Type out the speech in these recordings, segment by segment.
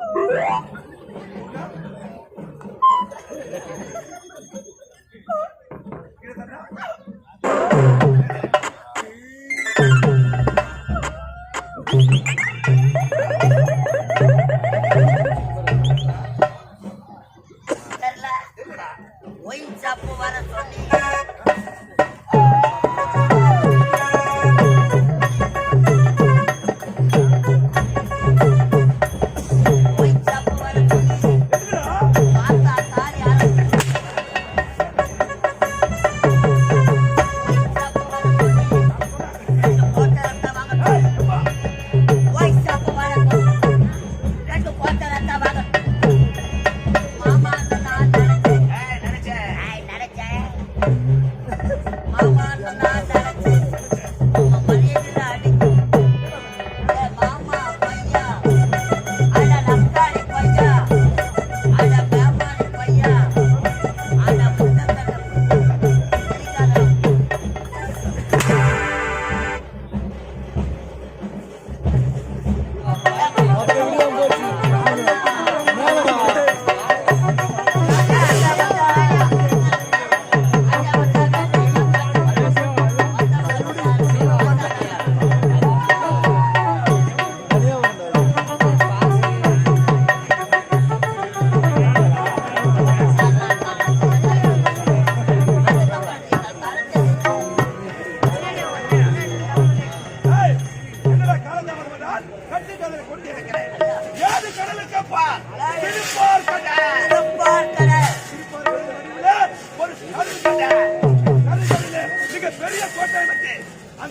Oh,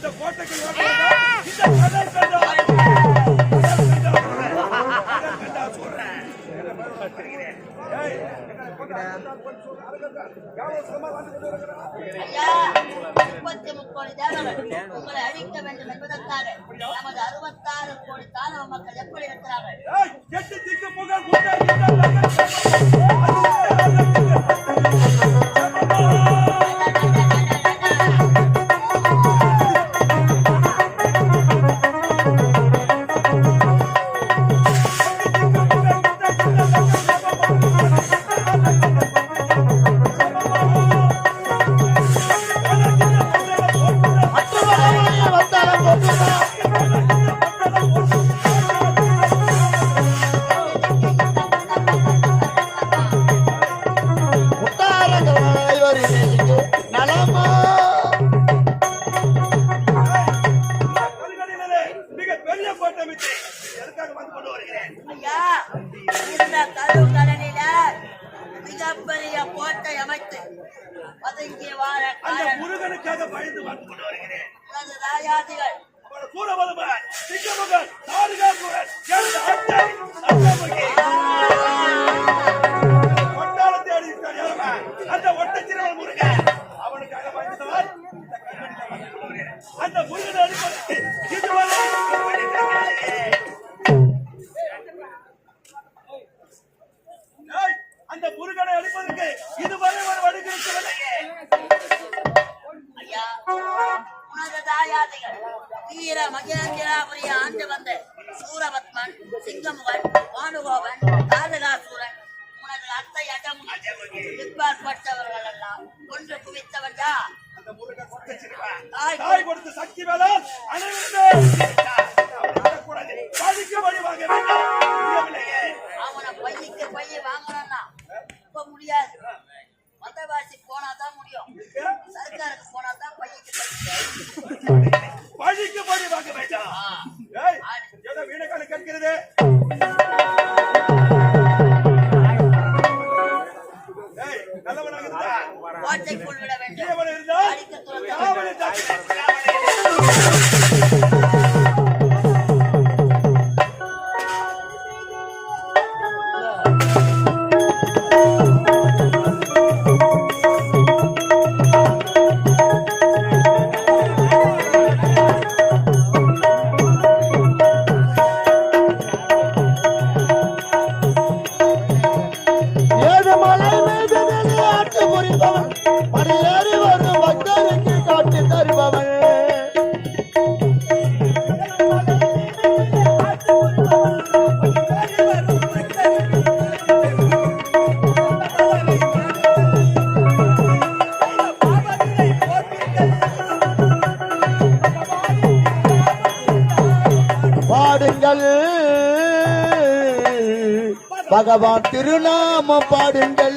அந்த கோட்டைக்கு இந்த கதை கண்டா முப்பத்தி முப்பது தேவர்கள் உங்களை அழிக்க வேண்டும் என்பதற்காக நமது அறுபத்தாறு கோடி தான மக்கள் எப்படி இருக்கிறார்கள் ஆண்டு வந்த சூரபத்மன் சிங்கமுகன் பானுகோபன் தாரகாசூரன் உனது அத்தை அடமுகி பிற்பாற்பட்டவர்கள் எல்லாம் கொன்று குவித்தவன் யார் அந்த முருகன் ஒட்டச்சிறுவன் தாய் தாய் கொடுத்த சக்தி வேளால் அனைவருமே கூடாது பழிக்கு வழி வாங்க வேண்டும். முடியவில்லையே. அவனை பையக்கு பைய வாங்கணும்னா இப்ப முடியாது. மதவாசி போனா தான் முடியும் சர்க்காருக்கு போனா தான் பையக்கு பைய பழிக்கு வழி வாங்க வேண்டாம். ஏதோ வீணக்கால கேட்கிறது? நல்லவனாக இருந்தா? இருந்தா திருநாமம் பாடுங்கள்.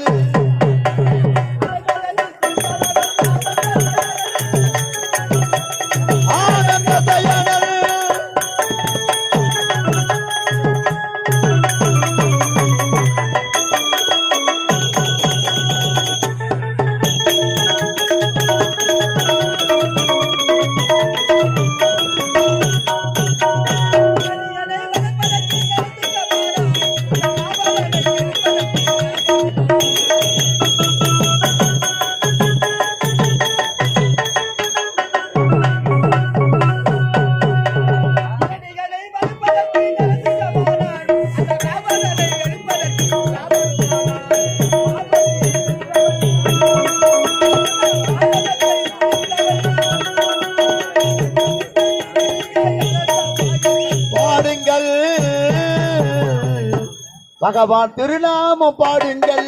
பகவான் திருநாமம் பாடுங்கள்.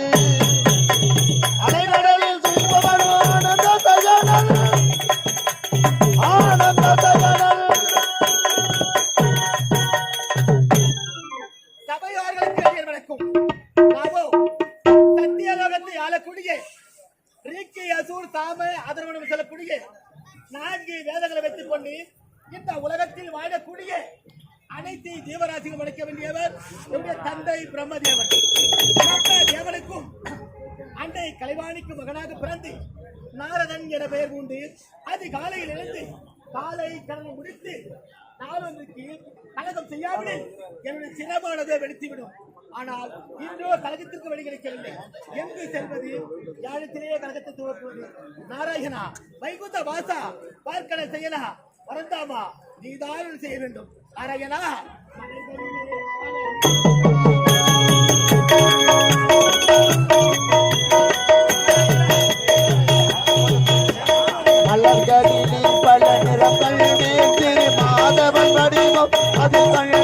அலைநடலில் சுய்பவன் ஆனந்த தயனல் ஆனந்த தயனல் சபையோர்களுக்கு வணக்கம் நாமோ சத்தியலோகத்தை ஆளக்கூடிய ரீக்கி அசூர் சாம ஆதரவனம் செல்லக்கூடிய நான்கு வேதங்களை வைத்துக் கொண்டு இந்த உலகத்தில் வாழக்கூடிய அனைத்து ஜீவராசிகளும் வணக்க வேண்டியவர் என்னுடைய தந்தை பிரம்மதேவன். பிரம்ம தேவனுக்கும் அண்டை கலைவாணிக்கு மகனாக பிறந்து நாரதன் என பெயர் உண்டு அது காலையில் எழுந்து காலை கடனை முடித்து நாளொன்றுக்கு கழகம் செய்யாமல் என்னுடைய சிரமானதை வெடித்துவிடும். ஆனால் இன்றோ கழகத்திற்கு வழி கிடைக்கவில்லை. எங்கு செல்வது? யாழத்திலேயே கழகத்தை துவக்குவது? நாராயணா வைகுந்த வாசா பார்க்கட செய்யலா வரந்தாமா? நீதான் செய்ய வேண்டும். நாராயணா மலர்களிலே பல நிறங்கள் திரு மாதவன் வடிவம். அது கண்டு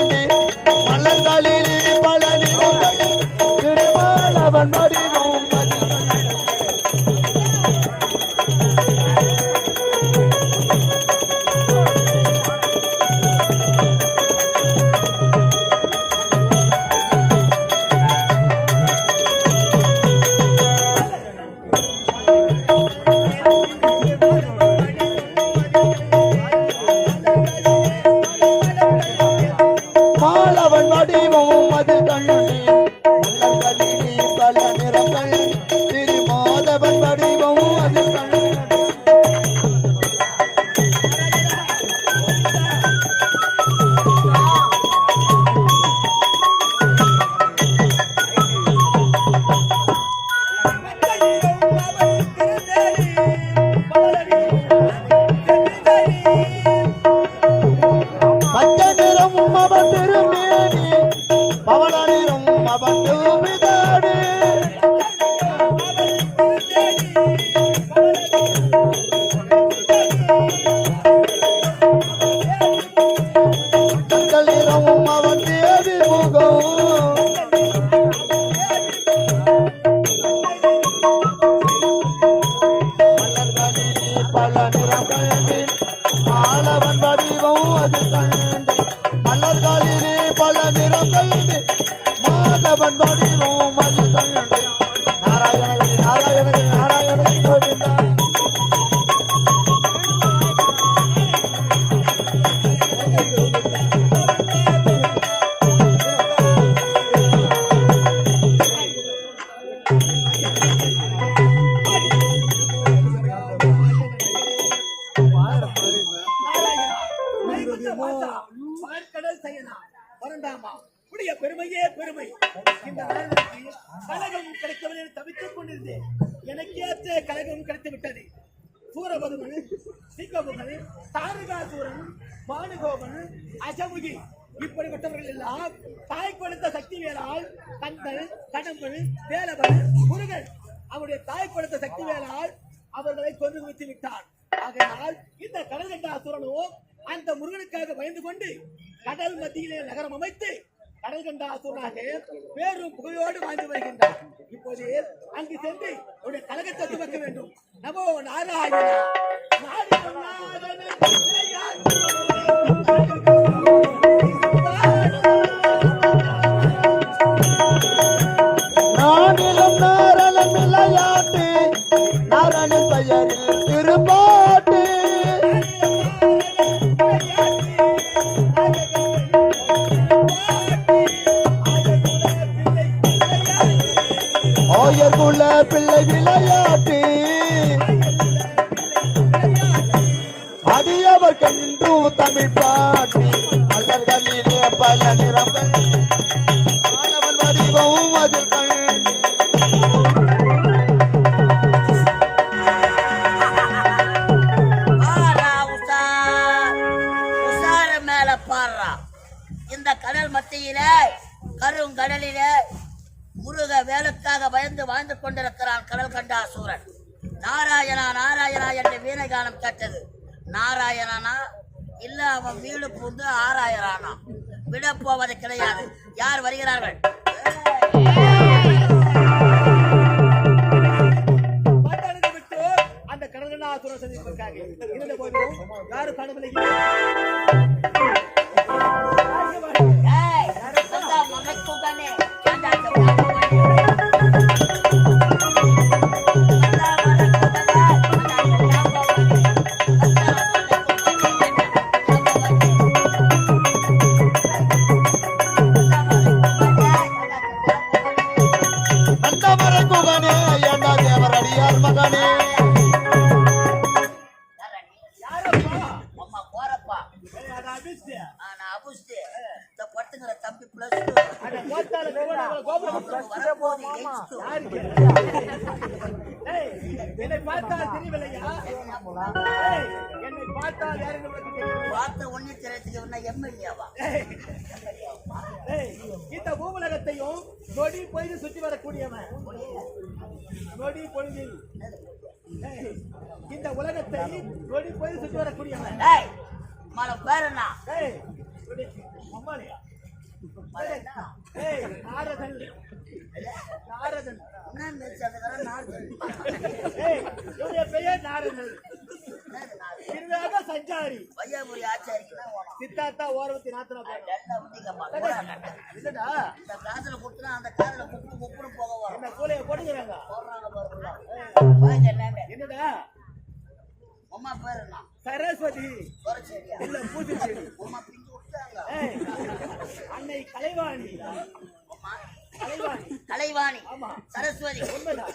பெருமையே பெருமை. இந்த நாளுக்கு கழகம் கிடைக்கவில்லை தவித்துக் கொண்டிருந்தேன். எனக்கேற்ற கழகம் கிடைத்து விட்டது. சூரபதுமன் சிங்கமுகன் தாரகாசூரன் பானுகோபன் அசமுகி இப்படிப்பட்டவர்கள் எல்லாம் தாய் கொடுத்த சக்தி வேளால் கந்தன் கடம்பன் வேலவன் முருகன். அவருடைய தாய் கொடுத்த சக்தி வேளால் அவர்களை கொண்டு குவித்து விட்டார். ஆகையால் இந்த கடல் கண்ட அந்த முருகனுக்காக பயந்து கொண்டு கடல் மத்தியிலே நகரம் அமைத்து கடல் கண்ட அசுரனாக பேரும் புகழோடு வாழ்ந்து வருகின்றார். இப்போது அங்கு சென்று அவருடைய கழகத்தை துவக்க வேண்டும். நமோ நாராயணா. நாடி அவன் வீடு பூந்து ஆராயணானா விட போவது கிடையாது. யார் வருகிறார்கள்? அந்த கடல் ஆசுரம் சந்திப்பதற்காக இருந்த போதும் யாரும் காணவில்லை. ஏய், என்னை பார்த்தால் யாருன்னு உனக்கு தெரியும் பார்த்த ஒண்ணு தெரிஞ்சுக்க எம்எல்ஏவா இந்த பூவுலகத்தையும் நொடி பொழுது சுற்றி வரக்கூடியவன். நொடி பொழுதில். இந்த உலகத்தை நொடி பொழுது சுற்றி வரக்கூடியவன். மலை பேர் என்ன ஏய், சஞ்சாரி சித்தார்த்தா ஓரவத்தி நாத்தனா இல்லடா இந்த காசுல கொடுத்தா அந்த காதுல குப்பு குப்புன்னு போக வரும் என்ன கூலைய போட்டுக்கிறாங்க என்னடா அம்மா பேர் என்ன சரஸ்வதி இல்ல பூஜை அன்னை கலைவாணி. கலைவாணி. கலைவாணி. சரஸ்வதி.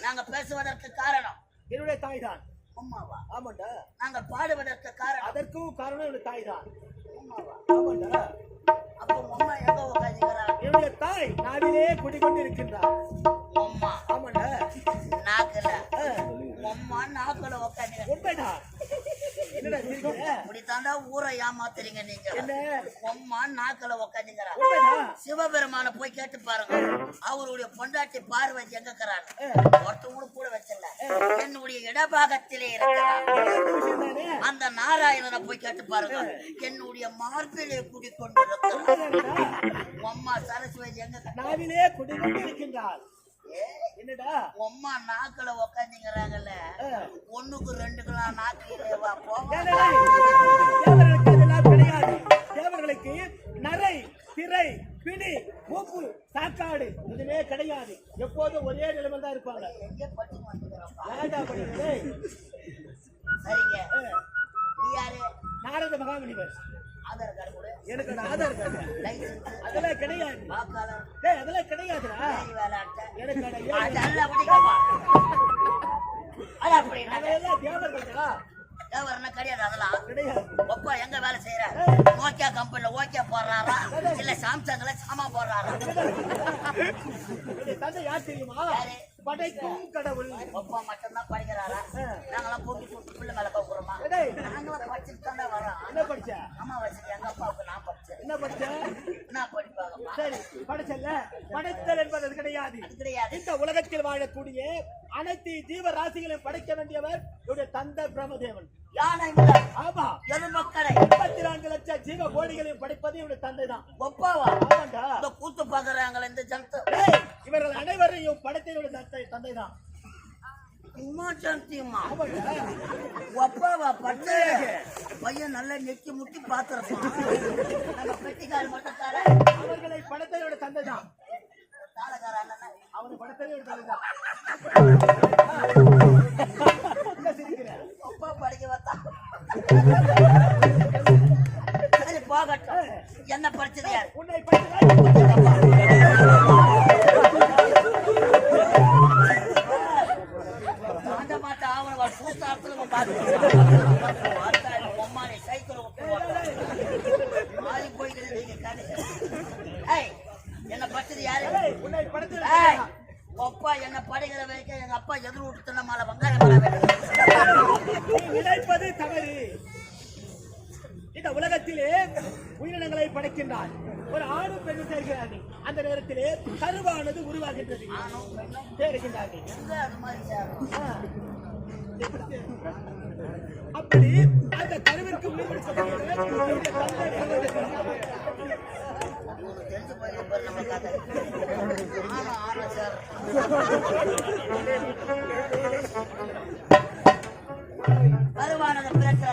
நாங்க பேசுவதற்கு காரணம். என்னுடைய தாய் தான் அம்மாவா ஆமாண்டா. நாங்கள் பாடுவதற்கு காரணம். அதற்கும் காரணம் என்னுடைய தாய் தான் அம்மாவா ஆமாண்டா. அப்போ அம்மா எங்க உட்காந்துக்கிறாங்க என்னுடைய தாய் நாவிலே குடிக்கொண்டு இருக்கின்றார் அம்மா ஆமாண்டா. நாக்குல. அம்மா நாக்குல உட்காந்து உண்மைடா? இப்படித்தாண்டா ஊரை ஏமாத்துறீங்க நீங்க. அம்மா நாக்குல உண்மைடா. சிவபெருமான போய் கேட்டு பாருங்க. அவருடைய பொண்டாட்டி பார்வதி எங்க இருக்கிறாங்க ஒருத்தவங்க கூட வச்சல என்னுடைய இடபாகத்திலே இருக்கிறார் அந்த நாராயணனை போய் கேட்டு பாருங்க. என்னுடைய மார்பிலே குடிக்கொண்டு இருக்கிறார் அம்மா சரஸ்வதி எங்க குடிக்கொண்டு இருக்கின்றார் என்னடா? உங்க அம்மா நாக்குல உக்காந்துங்கிறாங்கல்ல. ஒண்ணுக்கு ரெண்டுக்கெல்லாம் நாக்கு இல்லையேவா? தேவர்களுக்கு அதெல்லாம் கிடையாது. தேவர்களுக்கு நரை திரை பிணி மூப்பு சாக்காடு எதுவுமே கிடையாது. எப்போதும் ஒரே நிலைமை தான் இருப்பாங்க. எங்க பட்டு படிக்கிறே சரிங்க. நீ யாரு? நாரத மகாமுனிவர். ஆதார் கார்டு கொடு எனக்கு ஆதார் கார்டு அதெல்லாம் கிடையாது. வாக்காளர். டேய் அதெல்லாம் கிடையாதுடா. வேலை அட்டை எனக்கு அதெல்லாம் பிடிக்குமா. அது அப்படி அதெல்லாம் தேவர்களா வரணும் கிடையாது அதெல்லாம். கிடையாது. ஒப்பா எங்க வேலை செய்யறாரு ஓகே கம்பெனில ஓகே போடுறாரா? இல்ல சாம்சங்ல சாமா போடுறாரா? தந்தை யார் தெரியுமா? படைக்கும் கடவுள். ஒப்பா மட்டும்தான் படிக்கிறாரா? நாங்களாம் கூட்டி கூட்டி பிள்ளை மேல போகிறோமா டேய், நாங்களாம் படிச்சுட்டு தானே வரோம். என்ன படிச்ச? அம்மா வசதி எங்க அப்பாவுக்கு நான் படிச்சேன். என்ன படிச்ச? நான் படிப்பாங்கம்மா சரி படிச்சல்ல? படைத்தல் என்பது கிடையாது. கிடையாது. இந்த உலகத்தில் வாழக்கூடிய அனைத்து ஜீவராசிகளையும் படைக்க வேண்டியவர் என்னுடைய தந்தை பிரம்மதேவன். யானை முதல் ஆமா. எலும்பக்கடை முப்பத்தி நான்கு லட்சம் ஜீவ கோடிகளையும் படைப்பது என்னுடைய தந்தை தான் ஒப்பாவா? ஆமாண்டா. இந்த கூத்து பாக்குறாங்களே இந்த ஜனத்தை. இவர்கள் அனைவரையும் படைத்தவருடைய தந்தை தந்தை தான் சும்மா ஜனத்தையுமா ஆமாண்டா ஒப்பாவா பட்டு பையன் நல்லா நெக்கி முட்டி பாத்துருப்பான். நம்ம பெட்டிக்கால் மட்டும் தர அவர்களை படைத்தவருடைய தந்தை தான் அண்ணன். தந்தை தான் என்ன சிரிக்கிற? அப்பா படிக்க வந்தா. சரி போகட்டும். என்ன படிச்சது? உன்னை என்ன படிச்சது யாரு அப்பா என்ன படிக்கிற வரைக்கும் எங்க அப்பா எதிர் விட்டு தின்ன மாலை நினைப்பது தவறு இந்த உலகத்திலே உயிரினங்களை படைக்கின்றான் ஒரு ஆணும் பெண்ணும் சேர்கிறார்கள் அந்த நேரத்திலே கருவானது உருவாகின்றது சேருகின்றார்கள் அப்படி அந்த கருவிற்கு பிறக்கிறது.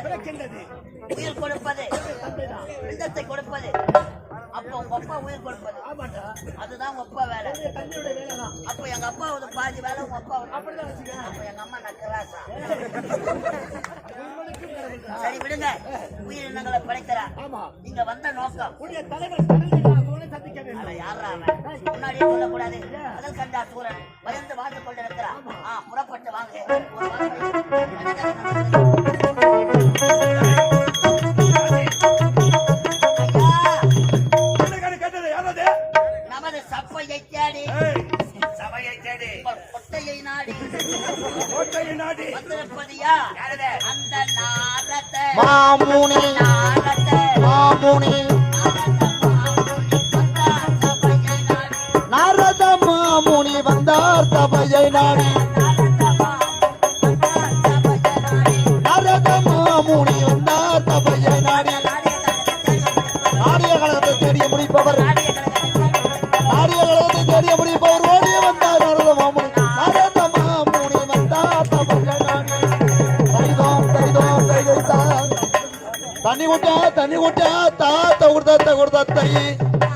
பிறக்கின்றது. உயிர் கொடுப்பது. விந்தத்தை கொடுப்பது. அப்போ உங்க அப்பா உயிர் கொடுப்பது. ஆமாண்டா. அதுதான் உங்க அப்பா வேலை. தந்தையுடைய வேலை தான் அப்போ எங்க அப்பா ஒரு பாதி வேலை உங்க அப்பா அப்படிதான் வச்சுக்க அப்போ எங்க அம்மா நக்கராசா. சரி விடுங்க. உயிரினங்களை படைக்கிறா நீங்க வந்த நோக்கம்? முன்னாடியே சொல்லக்கூடாது. அதல் கண்டா சூரன். பயந்து வாழ்ந்து கொண்டிருக்கிறான். புறப்பட்டு வாங்க.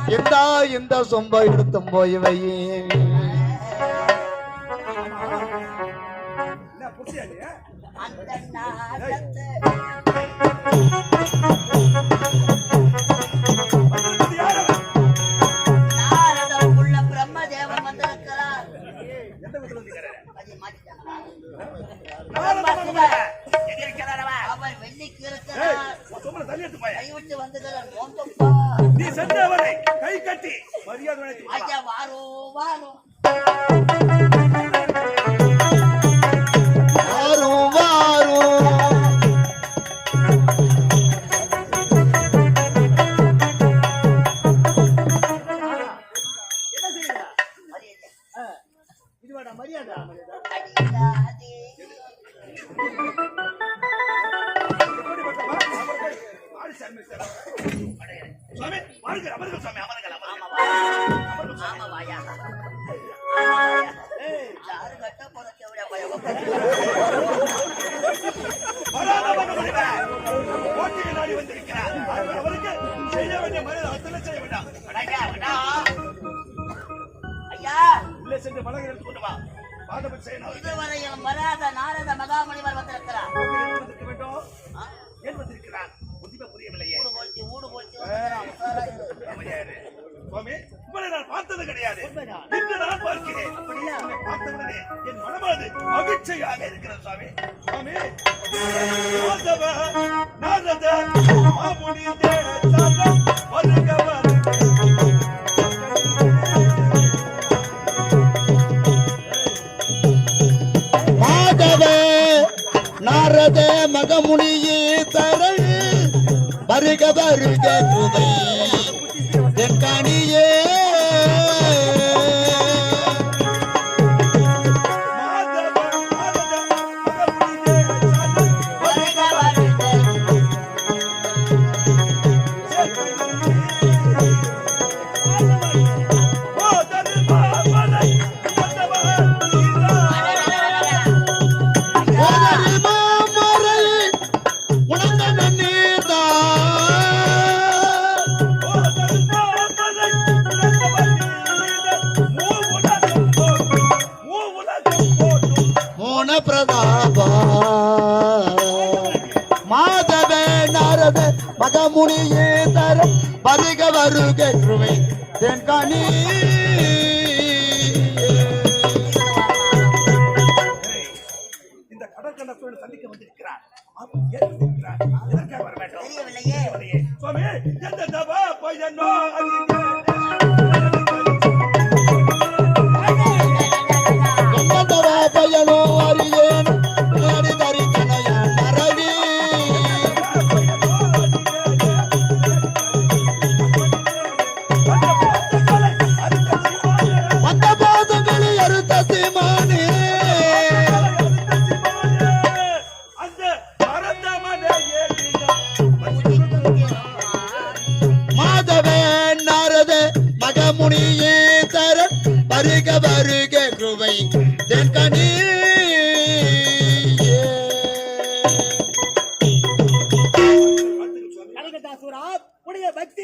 இந்த இந்த சொம்ப எடுத்தும் போய் வையே சென்றவரை கை கட்டி மரியாதை சுவாமி வாருங்கள் அமருங்கள் சுவாமி அமருங்கள் அமருங்கள். ஆமா வாயா. யாரு கட்ட போறது எவ்வளோ பாதபட்சம் இதுவரை மராத நாரத மகாமணிவர் வந்திருக்கிறார். இச்சையாக இருக்கிறது சுவாமி. சுவாமி மாதவ நாரத மகமுனியே தரல் வருக வருக புதை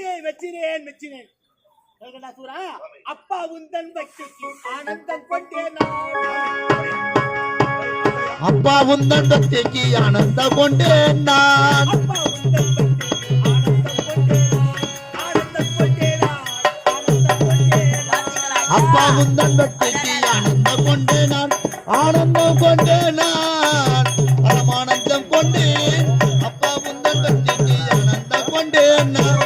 மெச்சினேன் மெச்சினேன் மெச்சினேன் சூரா அப்பா உந்தன் பக்திக்கு ஆனந்தம் கொண்டேன் அப்பா உந்தன் பக்திக்கு ஆனந்தம் கொண்டேன் நான். அப்பா உந்தன் அப்பா உந்தன் பக்திக்கு ஆனந்தம் கொண்டே நான். ஆனந்தம் கொண்டே நான். பரமானந்தம் கொண்டேன். அப்பா உந்தன் பக்திக்கு ஆனந்தம் கொண்டேன் நான்.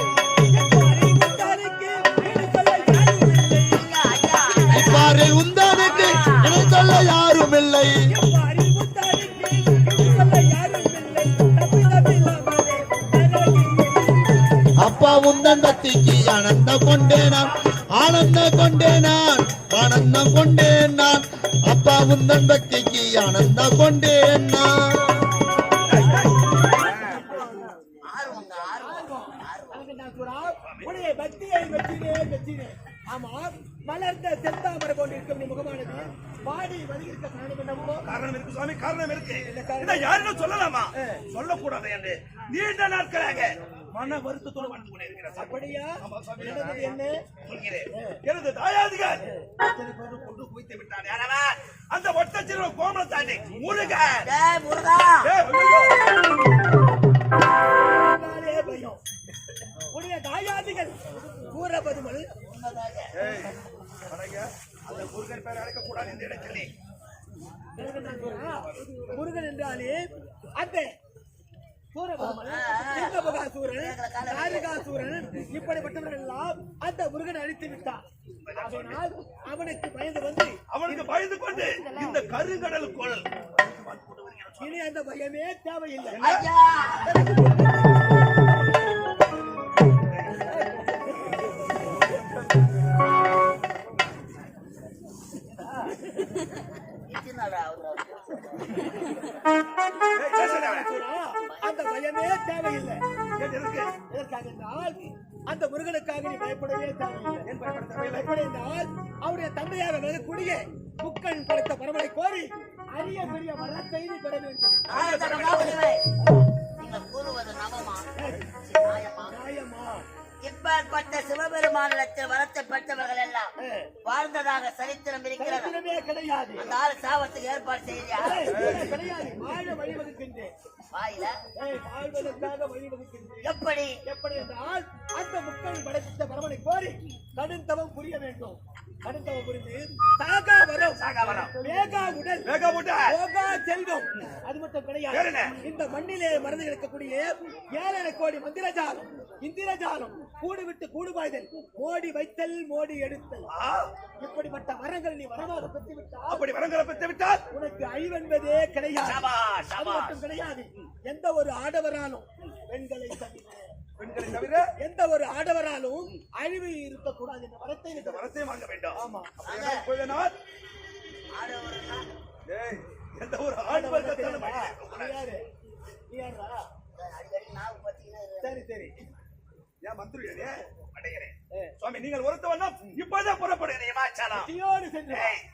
பக்திக்கு ஆனந்தம் கொண்டேன் நான் ஆனந்தம் கொண்டேன் நான் ஆனந்தம் கொண்டேன் நான் அப்பா உந்தன் பக்திக்கு ஆனந்தம் கொண்டேன் நான் பக்தியை மெச்சினேன், மெச்சினேன். ஆமா, மலர்ந்த செந்தாமரை நீ முகமானது. பாடி வருகிற காரணம் என்னவோ? காரணம் இருக்கு சுவாமி காரணம் இருக்கு. யாரும் சொல்லலாமா? சொல்லக்கூடாது என்று. நீண்ட நாட்களாக மன வருத்தத்தோடு வாழ்ந்து. அப்படியா? என்ன? எனது தாயாதிகள்? கொண்டு குவித்து விட்டார் அந்த ஒட்டச்சிறுவன் கோமலத்தாண்டி முருகா. பயம். உடைய தாயாதிகள். ஏய், வணங்க. அந்த முருகன் பேர் அழைக்க கூடாது இந்த இடத்திலே முருகன் என்றாலே அந்த காரிகாசூரன் இப்படிப்பட்டவர்கள் எல்லாம் அந்த முருகனை அழித்து விட்டான். அதனால் அவனுக்கு பயந்து வந்து அவனுக்கு பயந்து கொண்டு இந்த கருங்கடலுக்குள் இனி அந்த பயமே தேவையில்லை. ஐயா! இத்தினாடா அவரு. அந்த பயமே தேவையில்லை? எதற்காக என்றால் அந்த முருகனுக்காக நீ பயப்படவே தேவையில்லை. பயப்பட என்றால் அவருடைய தந்தையாக வரக்கூடிய முக்கன் படைத்த பரமனை கோரி அரிய பெரிய வரத்தை நீ பெற வேண்டும். கூறுவது நவமா? நியாயமா? நியாயமா? இப்பேற்பட்ட சிவபெருமானிடத்தில் வரத்தை பெற்றவர்கள் எல்லாம் வாழ்ந்ததாக சரித்திரம் இருக்கிறது. அந்த ஏற்பாடு ஏய், கிடையாது. வாழ வழிவகுக்கின்றேன். வாயில. எப்படி? எப்படி என்றால் அந்த முக்கன் படைத்த பரமனை கோரி கடுந்தவம் புரிய வேண்டும். கடுந்தவம் புரிந்து சாகா வரம். சாகா வரம். வேகா உடல். வேக முட்டை. யோகா செல்வம். அது மட்டும் கிடையாது? இந்த மண்ணிலே மறந்து கிடக்கக்கூடிய ஏழரை கோடி மந்திரஜாலம். இந்திரஜாலம். கூடு விட்டு கூடு பாய்தல் மோடி வைத்தல் மோடி எடுத்தல். ஆ, இப்படிப்பட்ட வரங்கள் நீ வரமாக பெற்று விட்டால் அப்படி வரங்களை பெற்று விட்டால் உனக்கு அழிவென்பதே கிடையாது. கிடையாது. எந்த ஒரு ஆடவராலும் பெண்களை தவிர பெண்களை தவிர? எந்த ஒரு ஆடவராலும் அழிவு இருக்கக்கூடாது என்ற வரத்தை இந்த வரத்தை வாங்க வேண்டும். ஆமா. ஏய், எந்த ஒரு பார்த்தீங்கன்னா சரி சரி. மந்திரியே அடைகிறேன். சுவாமி நீங்கள் ஒருத்தவன் தான். இப்போதே புறப்படுகிறேன். இமாச்சாரம்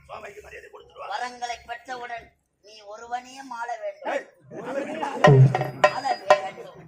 சுவாமிக்கு மரியாதை கொடுத்துருவா. வரங்களை பெற்றவுடன் நீ ஒருவனே மாள வேண்டும். மாள வேண்டும்.